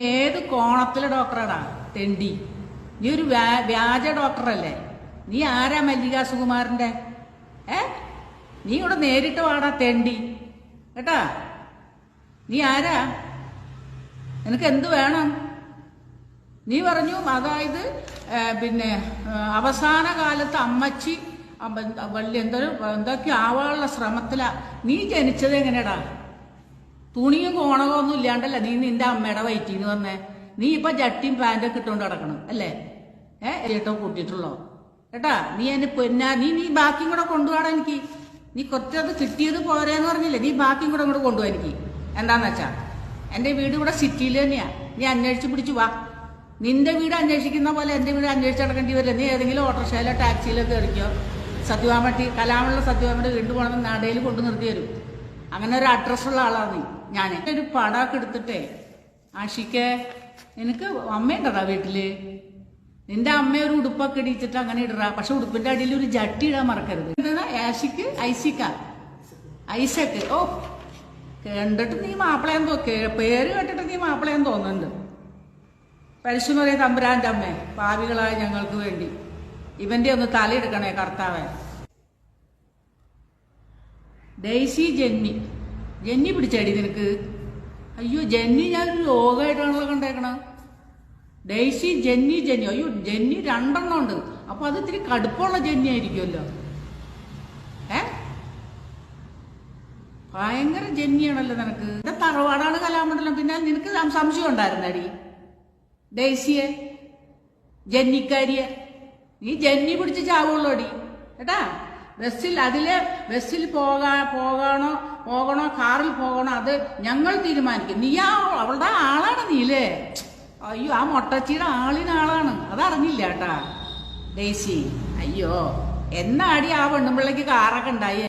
ഏത് കോണത്തിലെ ഡോക്ടറാടാ? തെണ്ടി. നീ ഒരു വ്യാജ ഡോക്ടറല്ലേ. നീ ആരാ മല്ലിക സുകുമാറിന്റെ ഏ? നീ ഇവിടെ നേരിട്ട് വാടാ തെണ്ടി. കേട്ടാ? നീ ആരാ? നിനക്ക് എന്ത് വേണം? നീ പറഞ്ഞു അതായത് പിന്നെ അവസാന കാലത്ത് അമ്മച്ചി വള്ളി എന്തൊരു എന്തൊക്കെ ആവാനുള്ള ശ്രമത്തിലാ. നീ ജനിച്ചത് എങ്ങനെയാടാ തുണിയും കോണകമൊന്നും ഇല്ലാണ്ടല്ല നീ നിന്റെ അമ്മയുടെ വയറ്റിന്ന് വന്നേ നീ ഇപ്പൊ ജട്ടിയും പാന്റൊക്കെ ഇട്ടുകൊണ്ട് കിടക്കണം അല്ലേ? ഏ ഏട്ടോ കൂട്ടിയിട്ടുള്ളോ? കേട്ടാ നീ എന്നെ പൊന്നാ നീ നീ ബാക്കിയും കൂടെ കൊണ്ടുപോകണം എനിക്ക്. നീ കുറച്ചത് കിട്ടിയത് പോരേന്ന് പറഞ്ഞില്ലേ? നീ ബാക്കിയും കൂടെ അങ്ങോട്ട് കൊണ്ടുപോകാൻ എനിക്ക്. എന്താന്ന് വെച്ചാ എന്റെ വീട് ഇവിടെ സിറ്റിയിൽ തന്നെയാ. നീ അന്വേഷിച്ച് പിടിച്ചു വാ. നിന്റെ വീട് അന്വേഷിക്കുന്ന പോലെ എന്റെ വീട് അന്വേഷിച്ച് നടക്കേണ്ടി വരില്ല. നീ ഏതെങ്കിലും ഓട്ടോറിക്ഷയിലോ ടാക്സിയിലോ കയറിക്കോ. സത്യവാമട്ടി കലാമുള്ള സത്യവാമട്ടി വീണ്ടും പോകണമെന്ന് നടയിൽ കൊണ്ടു നിർത്തി തരും അങ്ങനെ ഒരു അഡ്രസ്സുള്ള ആളാണ് ഞാൻ ഒരു പടമൊക്കെ എടുത്തിട്ടേ. ആഷിക്ക് എനിക്ക് അമ്മയുണ്ടടാ വീട്ടിൽ? നിന്റെ അമ്മ ഒരു ഉടുപ്പൊക്കെ ഇടിച്ചിട്ട് അങ്ങനെ ഇടറാ. പക്ഷെ ഉടുപ്പിന്റെ അടിയിൽ ഒരു ജട്ടി ഇടാൻ മറക്കരുത്. ആഷിക്ക്? ഐസിക്ക ഐസക്ക് ഓ കണ്ടിട്ട് നീ മാപ്പിളയെന്ന് പേര് കേട്ടിട്ട് നീ മാപ്പിളയെന്ന് തോന്നുന്നുണ്ട്. പരിശുമറിയ തമ്പുരാന്റെ അമ്മേ പാവികളായ ഞങ്ങൾക്ക് വേണ്ടി. ഇവന്റെ ഒന്ന് തലയെടുക്കണേ കർത്താവേ. Daisy Jenny. ജെന്നി പിടിച്ചടി നിനക്ക്? അയ്യോ ജെന്നി ഞാനൊരു രോഗമായിട്ടാണല്ലോ കണ്ടേക്കണം. Daisy Jenny Jenny. അയ്യോ ജെന്നി രണ്ടെണ്ണം ഉണ്ട്. അപ്പൊ അത് ഇത്തിരി കടുപ്പമുള്ള ജെന്നി ആയിരിക്കുമല്ലോ. ഏ? ഭയങ്കര ജെന്നിയാണല്ലോ നിനക്ക്. എന്റെ തറവാടാണ് കലാമണ്ഡലം. പിന്നെ നിനക്ക് സംശയം ഉണ്ടായിരുന്നടി. ഡെയ്സിയെ ജന്നിക്കാരിയെ. നീ ജന്നി പിടിച്ച് ചാവുള്ളൂടി. കേട്ടാ? ബസ്സിൽ അതിലെ ബസ്സിൽ പോകാ പോകണോ പോകണോ കാറിൽ പോകണോ അത് ഞങ്ങൾ തീരുമാനിക്കും. നീ ആ അവളുടെ ആളാണ് നീലേ. അയ്യോ ആ മൊട്ടച്ചിയുടെ ആളിന് ആളാണ്. അതറിഞ്ഞില്ല കേട്ടാ. ഡേസി അയ്യോ എന്നാടി ആ പെണ്ണുമ്പിള്ളക്ക് കാറൊക്കെ ഉണ്ടായി?